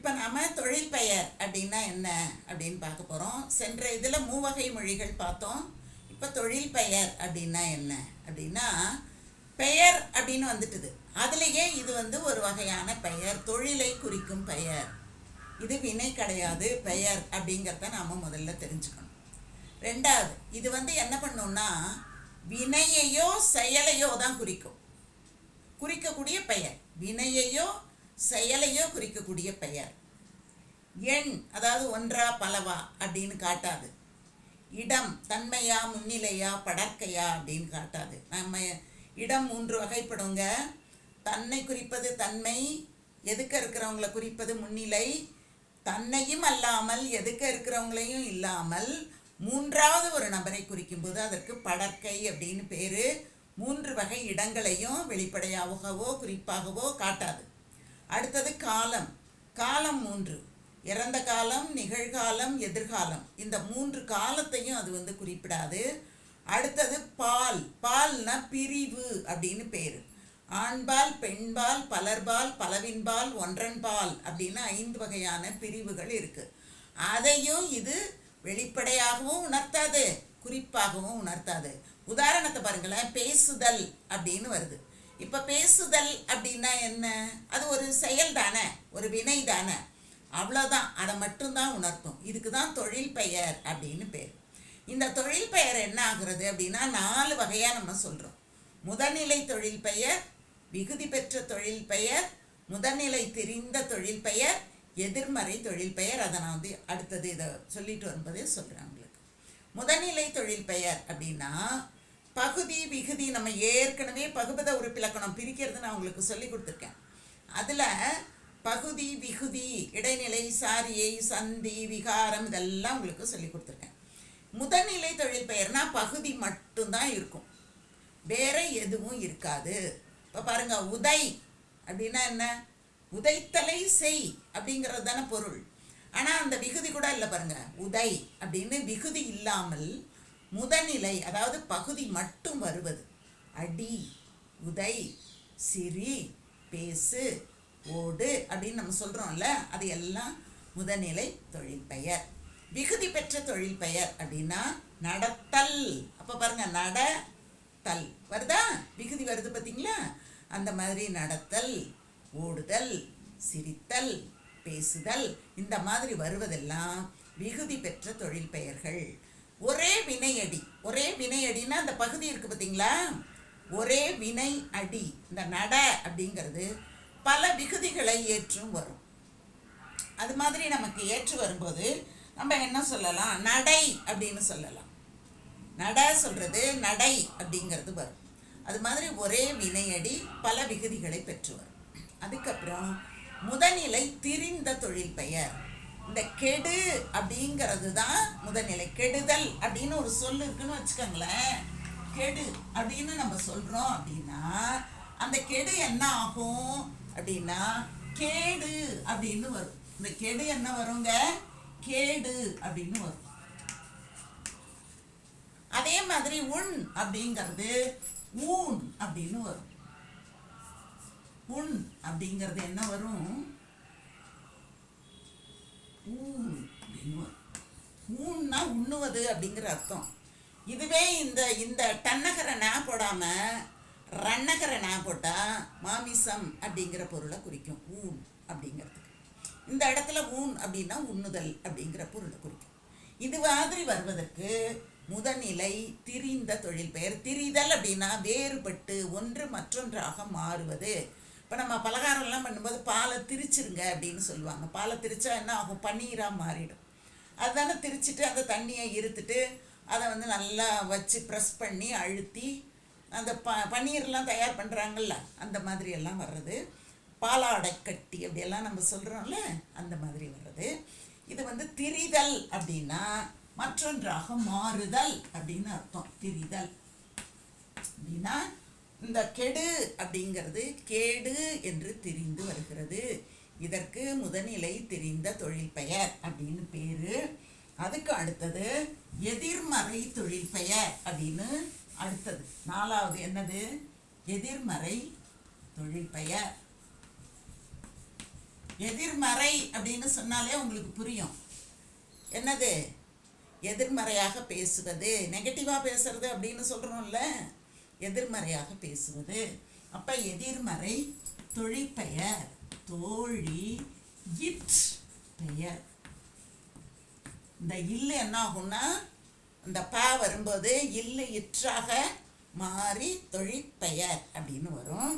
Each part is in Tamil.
இப்போ நாம் தொழில் பெயர் அப்படின்னா என்ன அப்படின்னு பார்க்க போகிறோம் சென்ற இதில் மூவகை மொழிகள் பார்த்தோம். இப்போ தொழில் பெயர் அப்படின்னா என்ன? அப்படின்னா பெயர் அப்படின்னு வந்துட்டுது. அதுலேயே இது வந்து ஒரு வகையான பெயர். தொழிலை குறிக்கும் பெயர். இது வினை கிடையாது. பெயர் அப்படிங்கிறத நாம் முதல்ல தெரிஞ்சுக்கணும். ரெண்டாவது இது வந்து என்ன பண்ணும்னா வினையையோ செயலையோ தான் குறிக்கும். குறிக்கக்கூடிய பெயர். வினையையோ செயலையோ குறிக்கக்கூடிய பெயர். எண் அதாவது ஒன்றா பலவா அப்படின்னு காட்டாது. இடம் தன்மையா முன்னிலையா படற்கையா அப்படின்னு காட்டாது. நம்ம இடம் மூன்று வகைப்படுங்க. தன்னை குறிப்பது தன்மை எதுக்க இருக்கிறவங்கள குறிப்பது முன்னிலை தன்னையும் அல்லாமல் எதுக்க இருக்கிறவங்களையும் இல்லாமல் மூன்றாவது ஒரு நபரை குறிக்கும்போது அதற்கு படற்கை அப்படின்னு பேர். மூன்று வகை இடங்களையும் வெளிப்படையாகவோ குறிப்பாகவோ காட்டாது. அடுத்தது காலம். காலம் மூன்று. இறந்த காலம் நிகழ்காலம் எதிர்காலம். இந்த மூன்று காலத்தையும் அது வந்து குறிப்பிடாது. அடுத்தது பால். பால்னா பிரிவு அப்படின்னு பேர். ஆண்பால் பெண்பால் பலர்பால் பலவின்பால் ஒன்றன்பால் அப்படின்னு ஐந்து வகையான பிரிவுகள் இருக்குது அதையும் இது வெளிப்படையாகவும் உணர்த்தாது குறிப்பாகவும் உணர்த்தாது. உதாரணத்தை பாருங்களேன் பேசுதல் அப்படின்னு வருது. இப்போ பேசுதல் அப்படின்னா என்ன? அது ஒரு செயல் தானே ஒரு வினை தானே. அவ்வளோதான் அதை மட்டும்தான் உணர்த்தும். இதுக்கு தான் தொழில் பெயர் அப்படின்னு பேர். இந்த தொழில் பெயர் என்ன ஆகுறது அப்படின்னா நாலு வகையாக நம்ம சொல்கிறோம் முதல்நிலை தொழில் பெயர் விகுதி பெற்ற தொழில் பெயர் முதல்நிலை தெரிந்த தொழில் பெயர் எதிர்மறை தொழில் பெயர். அதை நான் வந்து அடுத்தது இதை சொல்லிட்டு வரும்போதே சொல்கிறேன் உங்களுக்கு. முதல்நிலை தொழில் பெயர் அப்படின்னா பகுதி விகுதி நம்ம ஏற்கனவே பகுபத உறுப்பிலக்கணம் பிரிக்கிறது நான் உங்களுக்கு சொல்லி கொடுத்துருக்கேன். அதில் பகுதி விகுதி இடைநிலை சாரியை சந்தி விகாரம் இதெல்லாம் உங்களுக்கு சொல்லி கொடுத்துருக்கேன். முதல்நிலை தொழில் பெயர்னா பகுதி மட்டும்தான் இருக்கும். வேற எதுவும் இருக்காது. இப்போ பாருங்க உதை அப்படின்னா என்ன? உதைத்தலை செய் அப்படிங்கிறது தானே பொருள். ஆனால் அந்த விகுதி கூட இல்லை பாருங்க உதை அப்படின்னு விகுதி இல்லாமல் முதநிலை அதாவது பகுதி மட்டும் வருவது. அடி உதை சிரி பேசு ஓடு அப்படின்னு நம்ம சொல்கிறோம்ல அது எல்லாம் முதநிலை தொழில் பெயர். விகுதி பெற்ற தொழில் பெயர் அப்படின்னா நடத்தல். அப்போ பாருங்க நடத்தல். வருதா? விகுதி வருது பார்த்தீங்களா அந்த மாதிரி நடத்தல் ஓடுதல் சிரித்தல் பேசுதல் இந்த மாதிரி வருவதெல்லாம் விகுதி பெற்ற தொழில் பெயர்கள். ஒரே வினையடி ஒரே வினையடினா அந்த பகுதி இருக்கு பார்த்தீங்களா? ஒரே வினை அடி இந்த நட அப்படிங்கிறது பல விகுதிகளை ஏற்றும் வரும். அது மாதிரி நமக்கு ஏற்று வரும்போது நம்ம என்ன சொல்லலாம்? நடை அப்படின்னு சொல்லலாம். நட சொல்றது நடை அப்படிங்கிறது வரும். அது மாதிரி ஒரே வினையடி பல விகுதிகளை பெற்று வரும். அதுக்கப்புறம் முதநிலை திரிந்த தொழில் பெயர். இந்த கெடு அப்படிங்கிறது தான் முதநிலை கெடுதல் அப்படின்னு ஒரு சொல் இருக்குன்னு வச்சுக்கோங்களேன். கெடு அப்படின்னு நம்ம சொல்கிறோம் அப்படின்னா அந்த கெடு என்ன ஆகும் அப்படின்னா கேடு அப்படின்னு வரும். இந்த கெடு என்ன வருங்க? கேடு அப்படின்னு வரும். அதே மாதிரி உண் அப்படிங்கிறது ஊன் அப்படின்னு வரும். உண் அப்படிங்கிறது என்ன வரும்? ஊன் அப்படின்னு ஊன்னா உண்ணுவது அப்படிங்கிற அர்த்தம். இதுவே இந்த இந்த டன்னகரை நான் போடாம ரன்னகரை நான் போட்டால் மாமிசம் அப்படிங்கிற பொருளை குறிக்கும். ஊன் அப்படிங்கிறதுக்கு. இந்த இடத்துல ஊன் அப்படின்னா உண்ணுதல் அப்படிங்கிற பொருளை குறிக்கும். இது மாதிரி வருவதற்கு முதநிலை திரிந்த தொழில் பெயர். திரிதல் அப்படின்னா வேறுபட்டு ஒன்று மற்றொன்றாக மாறுவது. இப்போ நம்ம பலகாரம்லாம் பண்ணும்போது பாலை திரிச்சிருங்க அப்படின்னு சொல்லுவாங்க. பாலை திரிச்சா என்ன ஆகும்? பன்னீராக மாறிடும். அதுதானே திரிச்சிட்டு அந்த தண்ணியை இருத்துட்டு அதை வந்து நல்லா வச்சு ப்ரெஸ் பண்ணி அழுத்தி அந்த ப பன்னீர்லாம் தயார் பண்ணுறாங்கல்ல அந்த மாதிரி எல்லாம் வர்றது. பாலாடை கட்டி அப்படியெல்லாம் நம்ம சொல்கிறோம்ல அந்த மாதிரி வர்றது. இது வந்து திரிதல் அப்படின்னா மற்றொன்றாக மாறுதல் அப்படின்னு அர்த்தம். திரிதல் அப்படின்னா இந்த கெடு அப்படிங்கிறது கேடு என்று தெரிந்து வருகிறது. இதற்கு முதநிலை தெரிந்த தொழில் பெயர் அப்படின்னு பேரு. அதுக்கு அடுத்தது எதிர்மறை தொழில் பெயர் அப்படின்னு அடுத்தது. நாலாவது என்னது? எதிர்மறை தொழில் பெயர். எதிர்மறை அப்படின்னு சொன்னாலே உங்களுக்கு புரியும். என்னது? எதிர்மறையாக பேசுவது. நெகட்டிவாக பேசுறது அப்படின்னு சொல்கிறோம்ல எதிர்மறையாக பேசுவது. அப்போ எதிர்மறை தொழிற்பெயர் தோழி இட் பெயர். இந்த இல்லு என்ன ஆகும்னா இந்த ப வரும்போது இல்லு இற்றாக மாறி தொழிற்பெயர் அப்படின்னு வரும்.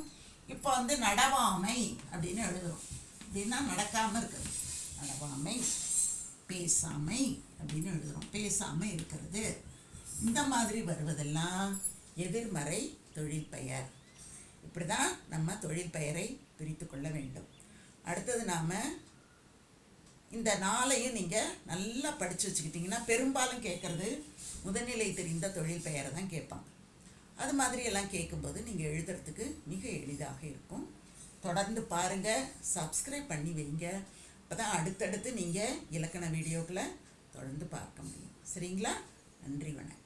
இப்போ வந்து நடவாமை அப்படின்னு எழுதுறோம். அப்படின்னா நடக்காமல் இருக்குது நடவாமை பேசாமை அப்படின்னு எழுதுறோம். பேசாமல் இருக்கிறது. இந்த மாதிரி வருவதெல்லாம் எதிர்மறை தொழில் பெயர் இப்படி தான் நம்ம தொழிற்பெயரை பிரித்து கொள்ள வேண்டும். அடுத்தது நாம் இந்த நாளையும் நீங்கள் நல்லா படித்து வச்சுக்கிட்டிங்கன்னா பெரும்பாலும் கேட்குறது முதல்நிலை தெரிந்த தொழில் பெயரை தான் கேட்பாங்க. அது மாதிரி எல்லாம் கேட்கும்போது நீங்கள் எழுதுறதுக்கு மிக எளிதாக இருக்கும். தொடர்ந்து பாருங்கள் சப்ஸ்கிரைப் பண்ணி வைங்க. அப்போ தான் அடுத்தடுத்து நீங்கள் இலக்கண வீடியோக்களை தொடர்ந்து பார்க்க முடியும். சரிங்களா? நன்றி வணக்கம்.